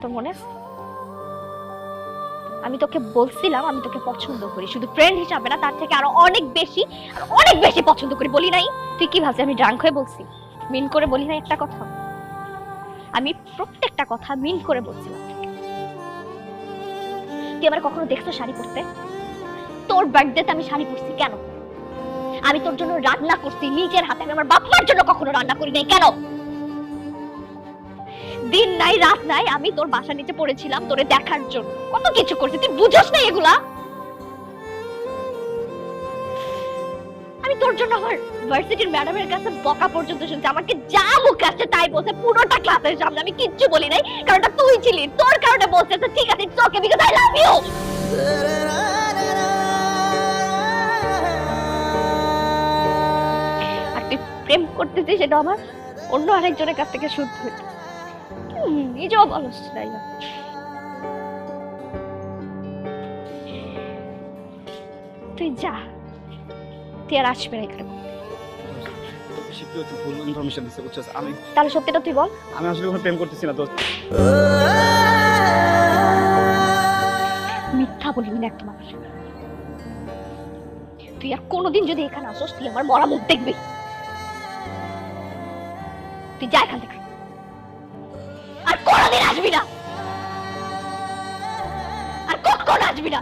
তোর মনে? আমি তোকে বলছিলাম, আমি তোকে পছন্দ করি। শুধু ফ্রেন্ড হিসাবে না, তার থেকে আরও অনেক বেশি অনেক বেশি পছন্দ করি। বলি নাই, তুই কি ভাবছিস? আমি ড্রাঙ্ক হয়ে বলছি। মিন করে বলি নাই একটা কথা। আমি প্রত্যেকটা কথা মিন করে বলছিলাম। তুই আমার কখনো দেখছ শাড়ি পরতে? তোর বার্থডেতে আমি শাড়ি পরছি কেন? আমি তোর জন্য রান্না করছি, নিজের হাতে। আমি আমার বাপ মার জন্য কখনো রান্না করি নাই। কেন? দিন নাই, রাত নাই, আমি তোর বাসা নিচে পড়েছিলাম তোরে দেখার জন্য। কত কিছু করছি, তুই বুঝোস না এগুলা? আমি তোর জন্য আমার ভার্সিটির ম্যাডামের কাছে বকা পর্যন্ত শুনছি। আমাকে যা মুখে আসছে তাই বলছে, পুরোটা ক্লাসের সামনে। আমি কিচ্ছু বলি নাই, কারণটা তুই ছিলি, তোর কারণে বলছে তো ঠিক আছে তোকে বিকজ আই লাভ ইউ প্রেম করতেছিস, সেটা আমার অন্য আরেকজনের কাছ থেকে শুদ্ধ হইতো তুই যা তুই আর আসবে না এখানে। বেশি তুই ভুল ইনফরমেশন দিচ্ছে বুঝছিস আমি তাহলে সত্যিটা তুই বল। আমি আসলে কোনো প্রেম করতেছি না দোস্ত। মিথ্যা বলবি না একদম আমার তুই আর কোনোদিন যদি এখানে আসোস তুই আমার মরা মুখ দেখবি। তুই যা এখান থেকে। আর আসবি না আর কখন আসবি না